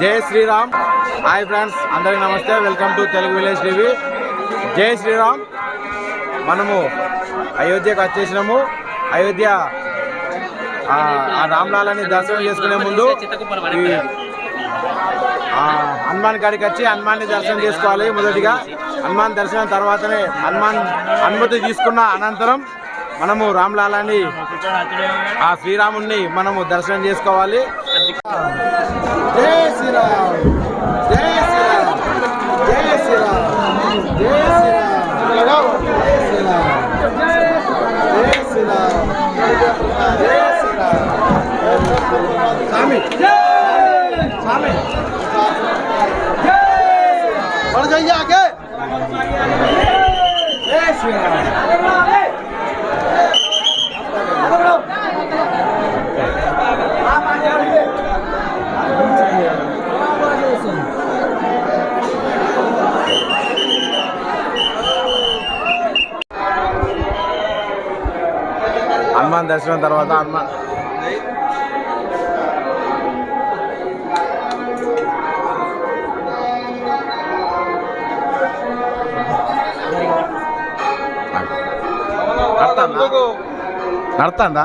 జై Sriram. Hi friends అందరికీ నమస్తే. Welcome to Telugu village TV జై శ్రీరామ్. మనము అయోధ్యకు వచ్చేసినాము. అయోధ్య ఆ రామ్లాలని దర్శనం చేసుకునే ముందు హనుమాన్ గారికి వచ్చి హనుమాన్ని దర్శనం చేసుకోవాలి మొదటిగా. హనుమాన్ దర్శనం తర్వాతనే హనుమాన్ అనుమతి తీసుకున్న అనంతరం మనము రామ్లాలని ఆ శ్రీరాముణ్ణి మనము దర్శనం చేసుకోవాలి. జై శ్రీరామ్ జై శ్రీరామ్ జై శ్రీరామ్ జై శ్రీరామ్ జై శ్రీరామ్ జై శ్రీరామ్ జై శ్రీరామ్ స్వామి స్వామి बढ़ जाइए आगे जय श्री राम దర్శనం తర్వాత అమ్మ. నడతాందా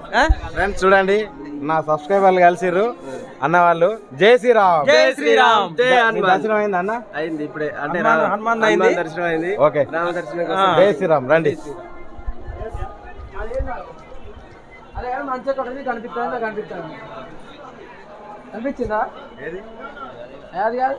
ఫ్రెండ్స్ చూడండి నా సబ్స్క్రైబర్లు కలిసిర్రు. అన్న వాళ్ళు జై శ్రీరామ్. జై శ్రీరామ్, జై. దర్శనం అయింది అన్న? అయింది ఇప్పుడే. అంటే హనుమాన్- అయింది? దర్శనం అయింది. ఓకే. రామ దర్శనం జై శ్రీరామ్ రండి. అదే మంచిగా కొట్టది కనిపిస్తుందా? కనిపిస్తుంది? కనిపించిందా? అది కాదు?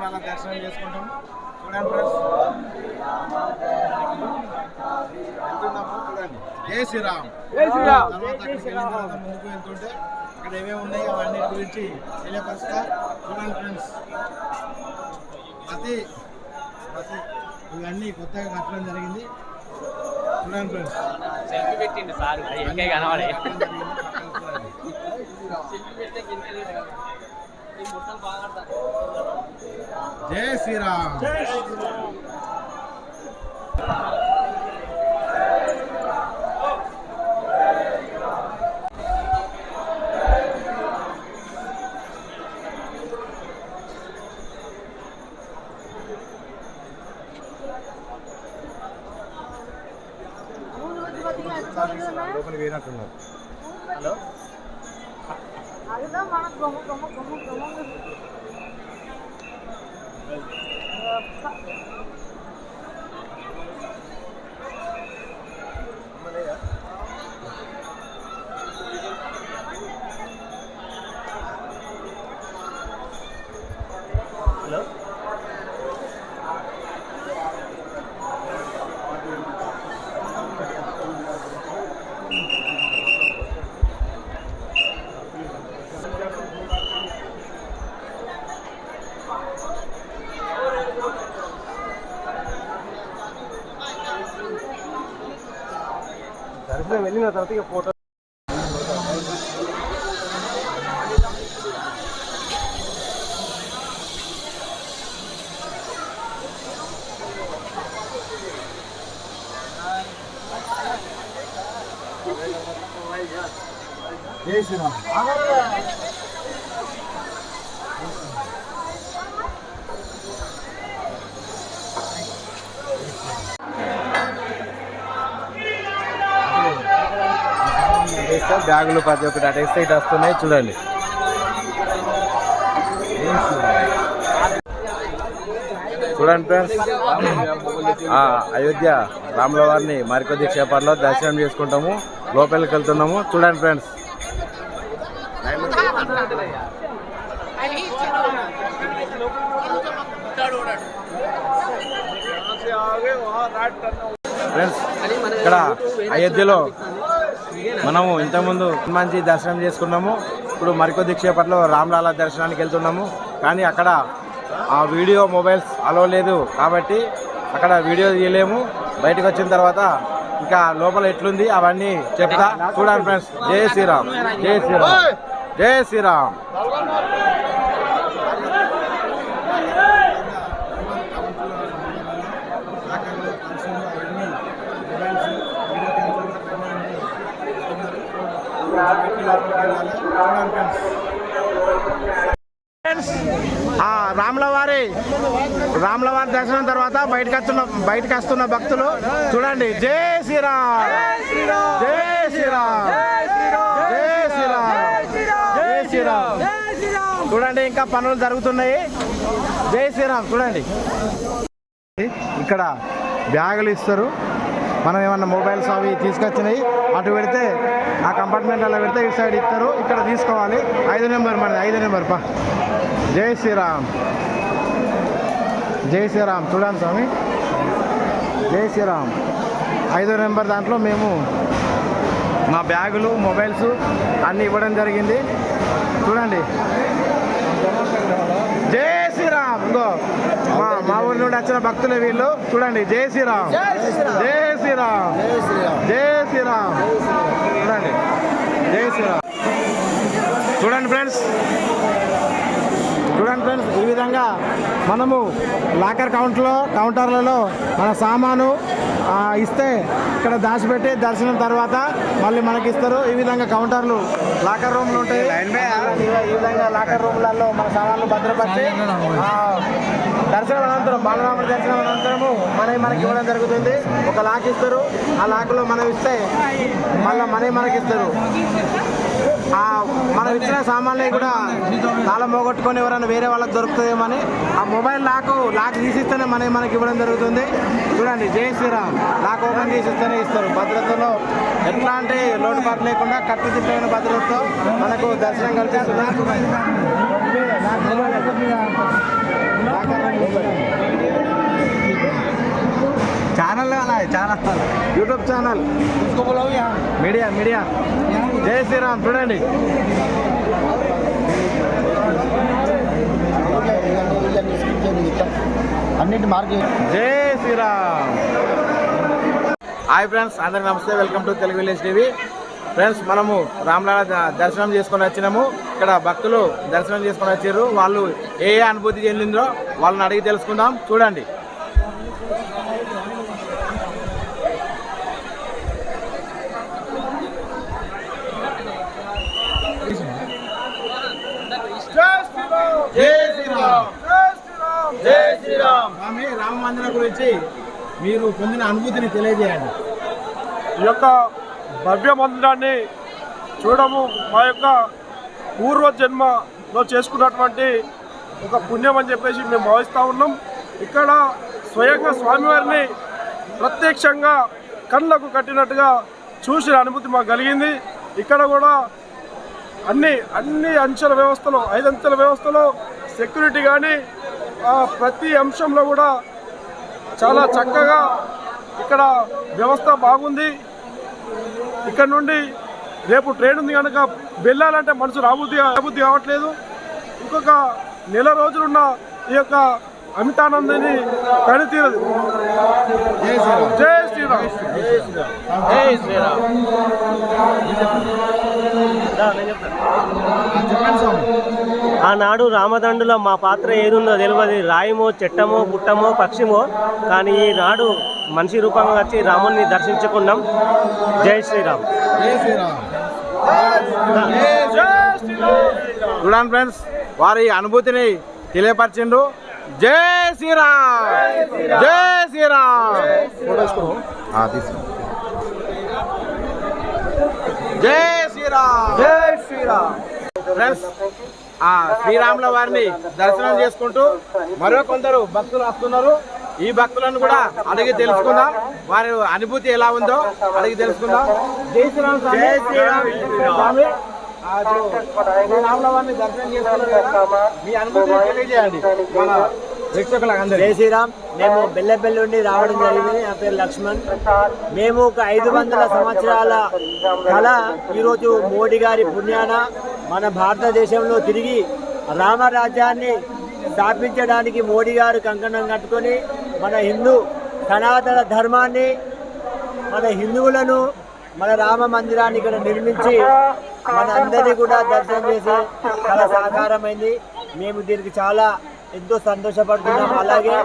దర్శనం చేసుకుంటాం. చూడండి ఫ్రెండ్స్. వెళ్తున్నాము. చూడండి. జై శ్రీరామ్. తర్వాత అక్కడికి వెళ్ళిన తర్వాత ముందుకు వెళ్తుంటే అక్కడ ఏమేమి ఉన్నాయి అవన్నీ గురించి తెలియపరుస్తా. చూడండి ఫ్రెండ్స్. ప్రతి ప్రతి ఇవన్నీ కొత్తగా కట్టడం జరిగింది. చూడండి ఫ్రెండ్స్. సెల్ఫీ పెట్టిండు సార్. కనబడే. జై శ్రీరామ్. లోపలికి పోయినట్టున్నారు. హలో? కదా తర్వాత ఇక ఫోటో వేస్తే బ్యాగులు ప్రతి ఒక్కటి అటు ఇటు వస్తున్నాయి. చూడండి. చూడండి ఫ్రెండ్స్. ఆ, అయోధ్య రాములవారిని మరికొద్ది క్షేపాల్లో దర్శనం చేసుకుంటాము. లోపలికి వెళ్తున్నాము. చూడండి ఫ్రెండ్స్. ఫ్రెండ్స్ ఇక్కడ అయోధ్యలో మనము ఇంతకుముందు మంచి దర్శనం చేసుకున్నాము. ఇప్పుడు మరికొద్ది క్షేపట్లో రామ్లాల దర్శనానికి వెళ్తున్నాము. కానీ అక్కడ ఆ వీడియో మొబైల్స్ అలో లేదు కాబట్టి అక్కడ వీడియో తీయలేము. బయటకు వచ్చిన తర్వాత ఇంకా లోపల ఎట్లుంది అవన్నీ చెప్తా. చూడండి ఫ్రెండ్స్. జై శ్రీరామ్. జై శ్రీరామ్. జై శ్రీరామ్. ఆ రాముల వారి రాముల వారి దర్శనం తర్వాత బయటకు వస్తున్న బయటకు వస్తున్న భక్తులు చూడండి. జై శ్రీరామ్. జై శ్రీరామ్. జై శ్రీరామ్. జై శ్రీరామ్. చూడండి ఇంకా పనులు జరుగుతున్నాయి. జై శ్రీరామ్. చూడండి. ఇక్కడ బ్యాగులు ఇస్తారు. మనం ఏమన్నా మొబైల్స్ అవి తీసుకొచ్చినాయి అటు పెడితే ఆ కంపార్ట్మెంట్ అలా పెడితే ఇటు సైడ్ ఇస్తారు. ఇక్కడ తీసుకోవాలి. ఐదు నెంబర్ మనది ఐదు నెంబర్ పా. జై శ్రీరామ్. జై శ్రీరామ్. చూడండి స్వామి. జై శ్రీరామ్. ఐదో నెంబర్ దాంట్లో మేము మా బ్యాగులు మొబైల్స్ అన్నీ ఇవ్వడం జరిగింది. చూడండి. జై శ్రీరామ్. ఇంకో మా మా ఊరి నుండి వచ్చిన భక్తులు వీళ్ళు. చూడండి. జై శ్రీరామ్. జై శ్రీరామ్. జై శ్రీరామ్. చూడండి. జై శ్రీరామ్. చూడండి ఫ్రెండ్స్. చూడండి ఫ్రెండ్స్ ఈ విధంగా మనము లాకర్ కౌంట్లో కౌంటర్లలో మన సామాను ఇస్తే ఇక్కడ దాచిపెట్టి దర్శనం తర్వాత మళ్ళీ మనకి ఇస్తారు ఈ విధంగా కౌంటర్లు లాకర్ రూమ్లు ఉంటాయి. ఈ విధంగా లాకర్ రూమ్లలో మన సామాన్లు భద్రపరిచి ఆ, దర్శనం అనంతరం బాలరాముడి దర్శనం అనంతరము మనకి మనకి ఇవ్వడం జరుగుతుంది. ఒక లాక్ ఇస్తారు. ఆ లాక్లో మనం ఇస్తే మళ్ళీ మనీ మనకి ఇస్తారు మనం ఇచ్చిన సామాన్లు కూడా తాళం పోగొట్టుకొని ఎవరైనా వేరే వాళ్ళకి దొరుకుతుందేమని ఆ మొబైల్ లాక్ లాక్ తీసిస్తేనే మన మనకి ఇవ్వడం జరుగుతుంది. చూడండి జై శ్రీరామ్. లాక్ ఓపెన్ చేసిస్తేనే ఇస్తారు. భద్రతలో ఎట్లాంటి లోటుపాటు లేకుండా కట్టుదిట్టమైన భద్రతతో మనకు దర్శనం కల్పిస్తున్నారు. చాలా యూట్యూబ్ ఛానల్. Media media. జై శ్రీరామ్ చూడండి. అన్నిటి మార్కెట్ జై శ్రీరామ్. హాయ్ ఫ్రెండ్స్ అందరికి నమస్తే. Welcome to Telugu village TV. Friends మనము రామలాల దర్శనం చేసుకొని వచ్చినాము. ఇక్కడ భక్తులు దర్శనం చేసుకొని వచ్చారు. వాళ్ళు ఏ ఏ అనుభూతి చెందిందో వాళ్ళని అడిగి తెలుసుకుందాం. చూడండి జై శ్రీరామ్ జై శ్రీరామ్ స్వామి రామ మందిరం గురించి మీరు పొందిన అనుభూతిని తెలియజేయండి. ఈ యొక్క భవ్య మందిరాన్ని చూడము మా యొక్క పూర్వ జన్మలో చేసుకున్నటువంటి ఒక పుణ్యం అని చెప్పేసి మేము భావిస్తూ ఉన్నాం. ఇక్కడ స్వయంగా స్వామివారిని ప్రత్యక్షంగా కళ్ళకు కట్టినట్టుగా చూసిన అనుభూతి మాకు కలిగింది. ఇక్కడ కూడా అన్ని అన్ని అంచెల వ్యవస్థలో ఐదంచెల వ్యవస్థలో సెక్యూరిటీ కానీ ప్రతి అంశంలో కూడా చాలా చక్కగా ఇక్కడ వ్యవస్థ బాగుంది. ఇక్కడ నుండి రేపు ట్రైన్ ఉంది కనుక వెళ్ళాలంటే మనసు రాబుద్ది రాబుద్ది కావట్లేదు. ఇంకొక నెల రోజులున్న ఈ యొక్క అమితానందని కనితీరదు. జై శ్రీరామ్ జై శ్రీరామ్ ఆనాడు రామదండులో మా పాత్ర ఏదుందో తెలియదు రాయమో చెట్టమో పుట్టమో పక్షిమో. కానీ ఈనాడు మనిషి రూపంగా వచ్చి రాముని దర్శించుకున్నాం. జై శ్రీరామ్. చూడండి ఫ్రెండ్స్ వారి అనుభూతిని తెలియపరిచిండు. జై శ్రీరామ్! జై శ్రీరామ్! తీసుకో. జై శ్రీరామ్. జై శ్రీరామ్. ఫ్రెండ్స్ ఆ శ్రీరాముల వారిని దర్శనం చేసుకుంటూ మరో కొందరు భక్తులు వస్తున్నారు. ఈ భక్తులను కూడా అడిగి తెలుసుకుందాం. వారి అనుభూతి ఎలా ఉందో అడిగి తెలుసుకుందాం. జై శ్రీరామ్. జై శ్రీరామ్. స్వామి శ్రీరాముల వారిని దర్శనం చేసుకున్నారు మీ అనుభూతి తెలియజేయండి. మన ప్రేక్షకులకు జై శ్రీరామ్. మేము బెల్లెపల్లి నుండి రావడం జరిగింది. నా పేరు లక్ష్మణ్. మేము ఒక ఐదు వందల సంవత్సరాల కళ ఈరోజు మోడీ గారి పుణ్యాన మన భారతదేశంలో తిరిగి రామరాజ్యాన్ని స్థాపించడానికి మోడీ గారు కంకణం కట్టుకొని మన హిందూ సనాతన ధర్మాన్ని మన హిందువులను మన రామ మందిరాన్ని ఇక్కడ నిర్మించి మన అందరినీ కూడా దర్శనం చేసే చాలా సాకారమైంది. మేము దీనికి చాలా ఎంతో సంతోషపడుతున్నాం. అలాగే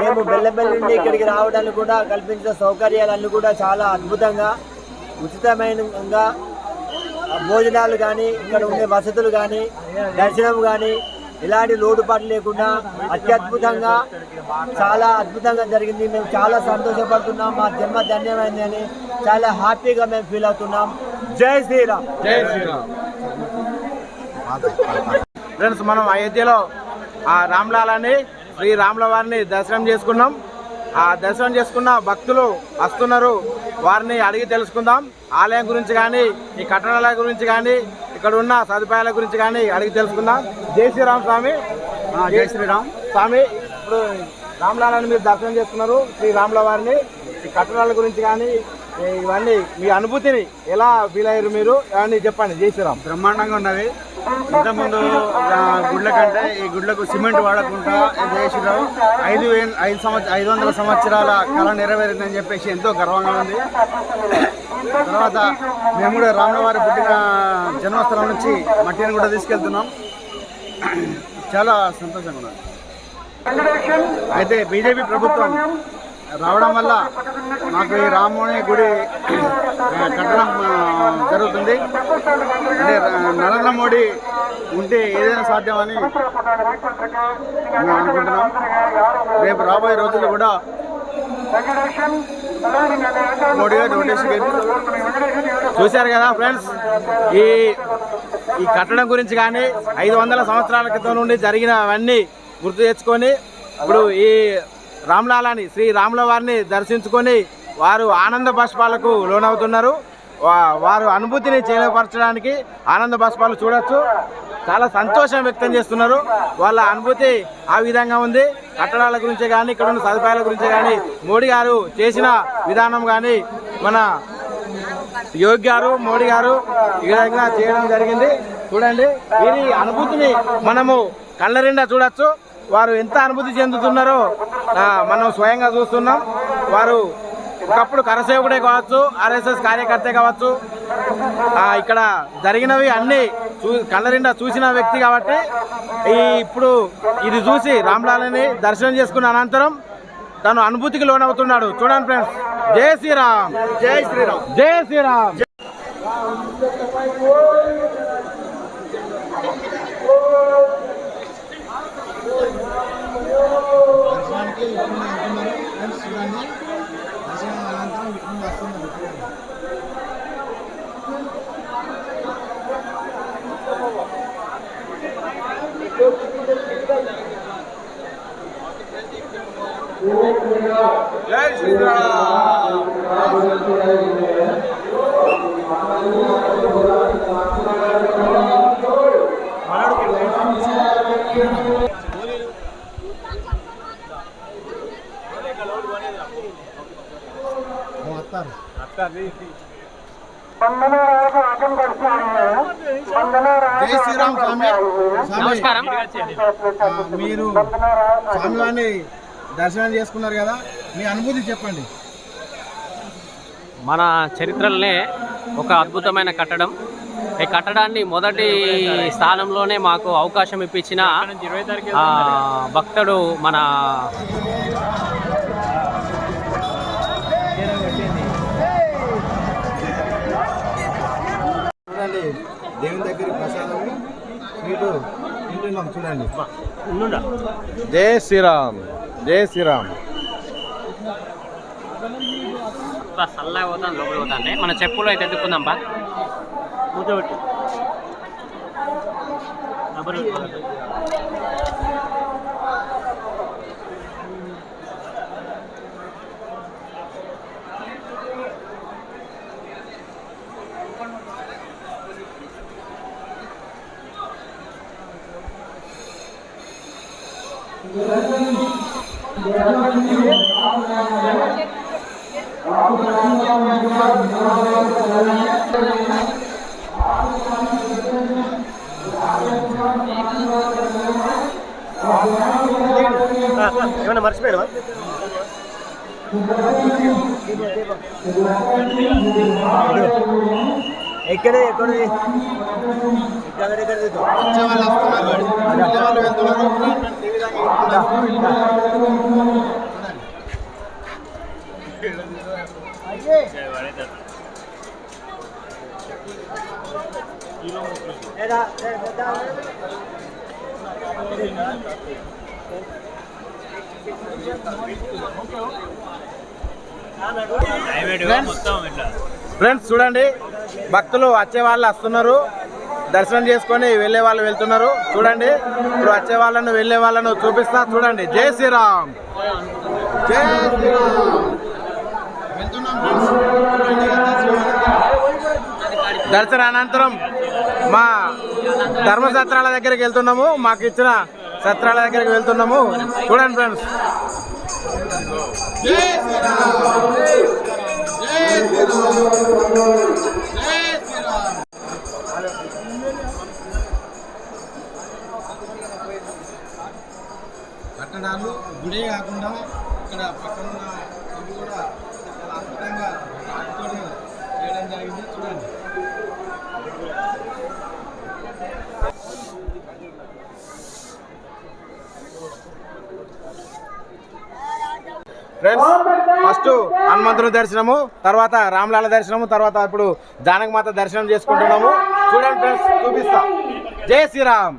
మేము బెల్లబెల్లి నుండి ఇక్కడికి రావడానికి కూడా కల్పించిన సౌకర్యాలన్నీ కూడా చాలా అద్భుతంగా ఉచితమైనగా భోజనాలు కానీ ఇక్కడ ఉండే వసతులు కానీ దర్శనం కానీ ఎలాంటి లోటుపాటు లేకుండా అత్యద్భుతంగా చాలా అద్భుతంగా జరిగింది. మేము చాలా సంతోషపడుతున్నాం. మా జన్మ ధన్యమైంది అని చాలా హ్యాపీగా మేము ఫీల్ అవుతున్నాం. జై శ్రీరామ్. జై శ్రీరామ్. ఫ్రెండ్స్ మనం అయోధ్యలో ఆ రామ్లాలని శ్రీ రాముల వారిని దర్శనం చేసుకున్నాం. ఆ దర్శనం చేసుకున్న భక్తులు వస్తున్నారు. వారిని అడిగి తెలుసుకుందాం. ఆలయం గురించి కానీ ఈ కట్టడాల గురించి కానీ ఇక్కడ ఉన్న సదుపాయాల గురించి కానీ అడిగి తెలుసుకుందాం. జై శ్రీరామ్ స్వామి. జై శ్రీరామ్. స్వామి ఇప్పుడు రామ్లాలని మీరు దర్శనం చేసుకున్నారు. శ్రీ రాముల వారిని ఈ కట్టడాల గురించి కానీ ఇవన్నీ మీ అనుభూతిని ఎలా ఫీల్ అయ్యారు మీరు? అవన్నీ చెప్పండి. జై శ్రీరామ్. బ్రహ్మాండంగా ఉన్నవి. ఇంతకుముందు గుడ్ల కంటే ఈ గుడ్లకు సిమెంట్ వాడకుండా చేసినాం ఐదు వేల ఐదు సంవత్సర ఐదు వందల సంవత్సరాల కళ నెరవేరిందని చెప్పేసి ఎంతో గర్వంగా ఉంది. తర్వాత మేము కూడా రాములవారి పుట్టిన జన్మస్థలం నుంచి మట్టిని కూడా తీసుకెళ్తున్నాం. చాలా సంతోషంగా ఉన్నది అయితే బీజేపీ ప్రభుత్వం రావడం వల్ల మాకు ఈ రాముని గుడి కట్టడం జరుగుతుంది. అంటే నరేంద్ర మోడీ ఉంటే ఏదైనా సాధ్యమని మేము అనుకుంటున్నాం. రేపు రాబోయే రోజుల్లో కూడా మోడీ గారు నోటీసు చూశారు కదా ఫ్రెండ్స్ ఈ ఈ కట్టడం గురించి కానీ ఐదు వందల సంవత్సరాల క్రితం నుండి జరిగినవన్నీ గుర్తు తెచ్చుకొని ఇప్పుడు ఈ రామ్లాలని శ్రీ రాముల వారిని దర్శించుకొని వారు ఆనంద బాష్పాలకు లోనవుతున్నారు. వారు అనుభూతిని చేపరచడానికి ఆనంద బాష్పాలు చూడొచ్చు. చాలా సంతోషం వ్యక్తం చేస్తున్నారు. వాళ్ళ అనుభూతి ఆ విధంగా ఉంది. కట్టడాల గురించి కానీ ఇక్కడ ఉన్న సదుపాయాల గురించి కానీ మోడీ గారు చేసిన విధానం కానీ మన యోగి గారు మోడీ గారు ఈ విధంగా చేయడం జరిగింది. చూడండి వీరి అనుభూతిని మనము కళ్ళ నిండా చూడొచ్చు. వారు ఎంత అనుభూతి చెందుతున్నారో మనం స్వయంగా చూస్తున్నాం. వారు ఒకప్పుడు కరసేవకుడే కావచ్చు ఆర్ఎస్ఎస్ కార్యకర్తే కావచ్చు. ఇక్కడ జరిగినవి అన్ని చూ కళ్ళ నిండా చూసిన వ్యక్తి కాబట్టి ఈ ఇప్పుడు ఇది చూసి రామ్లాలని దర్శనం చేసుకున్న అనంతరం తను అనుభూతికి లోనవుతున్నాడు. చూడండి ఫ్రెండ్స్ జై శ్రీరామ్. జై శ్రీరామ్. జై శ్రీరామ్. జై శ్రీరామ్. జై శ్రీరామ్ స్వామి నమస్కారం. ఆ, మీరు స్వామివారిని దర్శనం చేసుకున్నారు కదా? మీ అనుభూతి చెప్పండి. మన చరిత్రలోనే ఒక అద్భుతమైన కట్టడం. ఈ కట్టడాన్ని మొదటి స్థానంలోనే మాకు అవకాశం ఇప్పించిన ఆ, భక్తుడు మన చూడండి దేవుని దగ్గర ప్రసాదం స్వీటు తింటున్నాం చూడండి. జై శ్రీరామ్ జై శ్రీరామ్. సల్లా పోతాను లోపలికి పోతాంటే మన చెప్పులు అయితే ఎత్తుకుందాం బా ఏమన్నా మర్చిపోయావా? ఎక్కడే ఎక్కడ? ఎక్కడ ఎక్కడ వచ్చే వాళ్ళు వస్తున్నారు వెళ్ళే వాళ్ళు వెళ్తున్నారు ఈ విధంగా ఫ్రెండ్స్ చూడండి భక్తులు వచ్చే వాళ్ళు వస్తున్నారు. దర్శనం చేసుకొని వెళ్ళే వాళ్ళు వెళ్తున్నారు. చూడండి ఇప్పుడు వచ్చే వాళ్ళను వెళ్ళే వాళ్ళను చూపిస్తా. చూడండి జై శ్రీరామ్. జై శ్రీరామ్. దర్శన అనంతరం మా ధర్మ సత్రాల దగ్గరికి వెళ్తున్నాము. మాకు ఇచ్చిన సత్రాల దగ్గరికి వెళ్తున్నాము. చూడండి ఫ్రెండ్స్. కట్టడాలు గుడే కాకుండా ఇక్కడ పక్కన ఉన్న ఇవి కూడా చాలా అద్భుతంగా వాటితో చేయడం జరిగింది చూడండి ఫ్రెండ్స్ ఫస్ట్ హనుమంతుని దర్శనము తర్వాత రామలాల దర్శనము తర్వాత ఇప్పుడు జానకమాత దర్శనం చేసుకుంటున్నాము. చూడండి ఫ్రెండ్స్ చూపిస్తా. జై శ్రీరామ్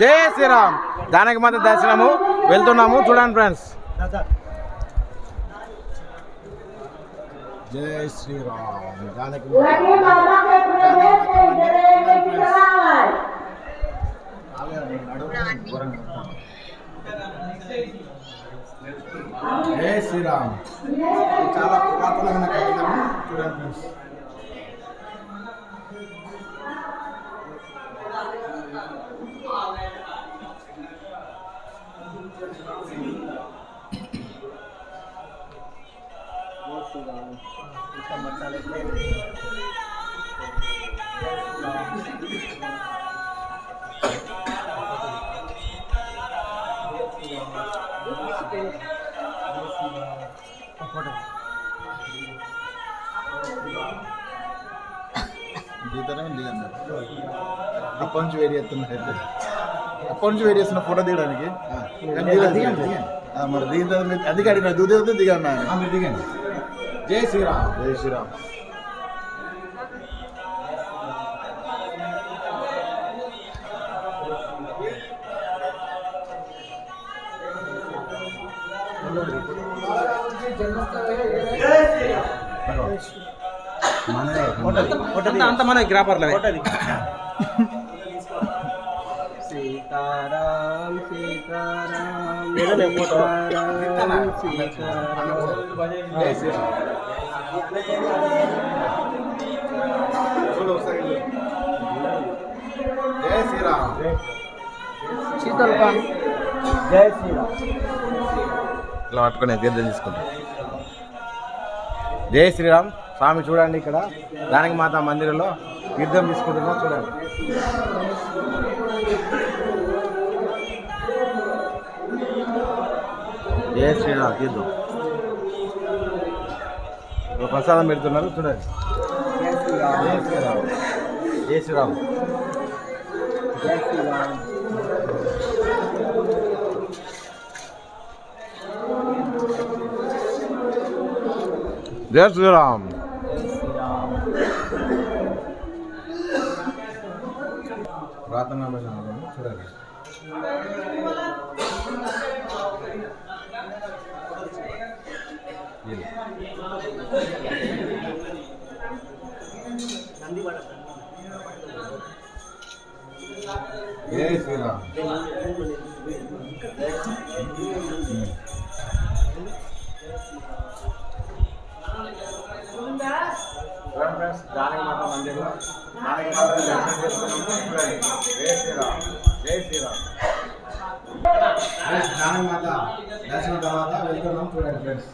జై శ్రీరామ్. జానకమాత దర్శనము వెళ్తున్నాము. చూడండి ఫ్రెండ్స్ జై శ్రీరామ్. జానకి దిగుతానే దిగండి అప్పటి నుంచి వెయిట్ చేస్తున్నా అయితే అప్పటి నుంచి వెయిట్ చేస్తున్న ఫోటో దిగడానికి మరి దిగిన అందుకే అడిగిన దిగుతే దిగన్నా. దిగండి. జై శ్రీరామ్. జై శ్రీరామ్. అంత మన గ్రాపర్లే జై శ్రీరామ్ జై శ్రీరామ్. ఇలా పట్టుకునే తీర్థం తీసుకుంటాం. జై శ్రీరామ్. స్వామి చూడండి ఇక్కడ. దానికి మాత మందిరంలో తీర్థం తీసుకుంటున్నాం చూడండి. జై శ్రీరామ్ తీర్థం. ఒక ప్రసాదం పెడుతున్నారు చూడండి. జయ శ్రీరామ్. జై శ్రీరామ్ జయ శ్రీరామ్. జై శ్రీరామ్. ప్రార్థన చూడాలి. జై శ్రీరామ్? దానికి మాత్రం మందిరంలో. మాత్రం దర్శనం చేసుకున్నాం జై శ్రీరామ్ జై శ్రీరామ్ దానికి మాత దర్శనం తర్వాత వెళ్తున్నాం చూడండి ఫ్రెండ్స్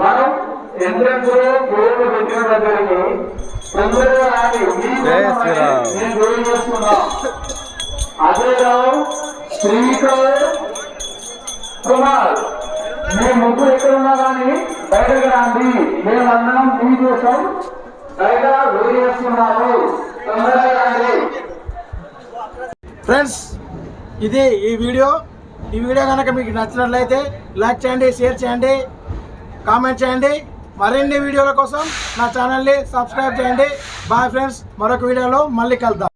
మనం ఎంట్రెన్స్లో పేరు పెట్టిన దగ్గరికి తొందరగా రాని మీ జై శ్రీరామ్. ఈ వీడియో. ఈ వీడియో కనుక మీకు నచ్చినట్లయితే లైక్ చేయండి షేర్ చేయండి కామెంట్ చేయండి. మరిన్ని వీడియోల కోసం నా ఛానల్ని సబ్స్క్రైబ్ చేయండి. బాయ్ ఫ్రెండ్స్ మరొక వీడియోలో మళ్ళీ కలుద్దాం.